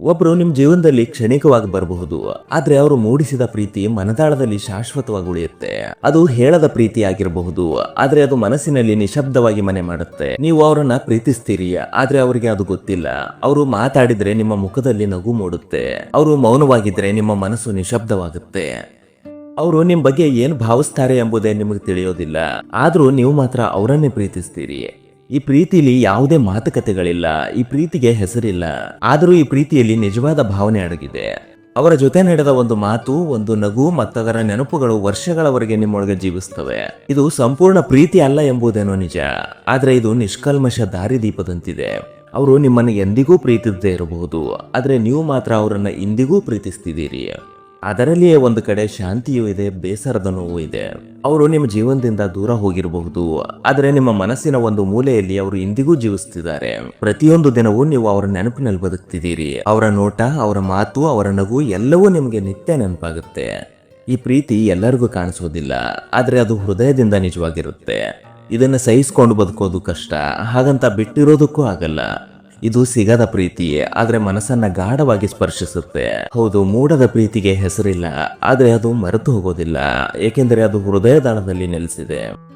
ಒಬ್ರು ನಿಮ್ ಜೀವನದಲ್ಲಿ ಕ್ಷಣಿಕವಾಗಿ ಬರಬಹುದು, ಆದ್ರೆ ಅವರು ಮೂಡಿಸಿದ ಪ್ರೀತಿ ಮನದಾಳದಲ್ಲಿ ಶಾಶ್ವತವಾಗಿ ಉಳಿಯುತ್ತೆ. ಅದು ಹೇಳದ ಪ್ರೀತಿ ಆಗಿರಬಹುದು, ಆದ್ರೆ ಅದು ಮನಸ್ಸಿನಲ್ಲಿ ನಿಶಬ್ದವಾಗಿ ಮನೆ ಮಾಡುತ್ತೆ. ನೀವು ಅವರನ್ನ ಪ್ರೀತಿಸ್ತೀರಿ, ಆದ್ರೆ ಅವರಿಗೆ ಅದು ಗೊತ್ತಿಲ್ಲ. ಅವರು ಮಾತಾಡಿದ್ರೆ ನಿಮ್ಮ ಮುಖದಲ್ಲಿ ನಗು ಮೂಡುತ್ತೆ. ಅವರು ಮೌನವಾಗಿದ್ರೆ ನಿಮ್ಮ ಮನಸ್ಸು ನಿಶಬ್ದವಾಗುತ್ತೆ. ಅವರು ನಿಮ್ ಬಗ್ಗೆ ಏನ್ ಭಾವಿಸ್ತಾರೆ ಎಂಬುದೇ ನಿಮಗೆ ತಿಳಿಯೋದಿಲ್ಲ. ಆದ್ರೂ ನೀವು ಮಾತ್ರ ಅವರನ್ನೇ ಪ್ರೀತಿಸ್ತೀರಿ. ಈ ಪ್ರೀತಿಲಿ ಯಾವುದೇ ಮಾತುಕತೆಗಳಿಲ್ಲ, ಈ ಪ್ರೀತಿಗೆ ಹೆಸರಿಲ್ಲ. ಆದರೂ ಈ ಪ್ರೀತಿಯಲ್ಲಿ ನಿಜವಾದ ಭಾವನೆ ಅಡಗಿದೆ. ಅವರ ಜೊತೆ ನಡೆದ ಒಂದು ಮಾತು, ಒಂದು ನಗು ಮತ್ತದರ ನೆನಪುಗಳು ವರ್ಷಗಳವರೆಗೆ ನಿಮ್ಮೊಳಗೆ ಜೀವಿಸ್ತವೆ. ಇದು ಸಂಪೂರ್ಣ ಪ್ರೀತಿ ಅಲ್ಲ ಎಂಬುದೇನೋ ನಿಜ. ಆದರೆ ಇದು ನಿಷ್ಕಲ್ಮಶ ದಾರಿದೀಪದಂತಿದೆ. ಅವರು ನಿಮ್ಮನ್ನು ಎಂದಿಗೂ ಪ್ರೀತಿಸದೇ ಇರಬಹುದು. ಆದರೆ ನೀವು ಮಾತ್ರ ಅವರನ್ನು ಇಂದಿಗೂ ಪ್ರೀತಿಸ್ತಿದ್ದೀರಿ. ಅದರಲ್ಲಿಯೇ ಒಂದು ಕಡೆ ಶಾಂತಿಯೂ ಇದೆ, ಬೇಸರದ ನೋವು ಇದೆ. ಅವರು ನಿಮ್ಮ ಜೀವನದಿಂದ ದೂರ ಹೋಗಿರಬಹುದು. ಆದರೆ ನಿಮ್ಮ ಮನಸ್ಸಿನ ಒಂದು ಮೂಲೆಯಲ್ಲಿ ಅವರು ಇಂದಿಗೂ ಜೀವಿಸ್ತಿದ್ದಾರೆ ಪ್ರತಿಯೊಂದು ದಿನವೂ ನೀವು ಅವರ ನೆನಪಿನಲ್ಲಿ ಬದುಕ್ತಿದ್ದೀರಿ. ಅವರ ನೋಟ, ಅವರ ಮಾತು, ಅವರ ನಗು ಎಲ್ಲವೂ ನಿಮಗೆ ನಿತ್ಯ ನೆನಪಾಗುತ್ತೆ. ಈ ಪ್ರೀತಿ ಎಲ್ಲರಿಗೂ ಕಾಣಿಸೋದಿಲ್ಲ. ಆದರೆ ಅದು ಹೃದಯದಿಂದ ನಿಜವಾಗಿರುತ್ತೆ. ಇದನ್ನ ಸಹಿಸ್ಕೊಂಡು ಬದುಕೋದು ಕಷ್ಟ. ಹಾಗಂತ ಬಿಟ್ಟಿರೋದಕ್ಕೂ ಆಗಲ್ಲ. ಇದು ಸಿಗದ ಪ್ರೀತಿ ಆದ್ರೆ ಮನಸ್ಸನ್ನ ಗಾಢವಾಗಿ ಸ್ಪರ್ಶಿಸುತ್ತೆ. ಹೌದು, ಮೂಡದ ಪ್ರೀತಿಗೆ ಹೆಸರಿಲ್ಲ, ಆದ್ರೆ ಅದು ಮರೆತು ಹೋಗೋದಿಲ್ಲ, ಏಕೆಂದರೆ ಅದು ಹೃದಯದಾಳದಲ್ಲಿ ನೆಲೆಸಿದೆ.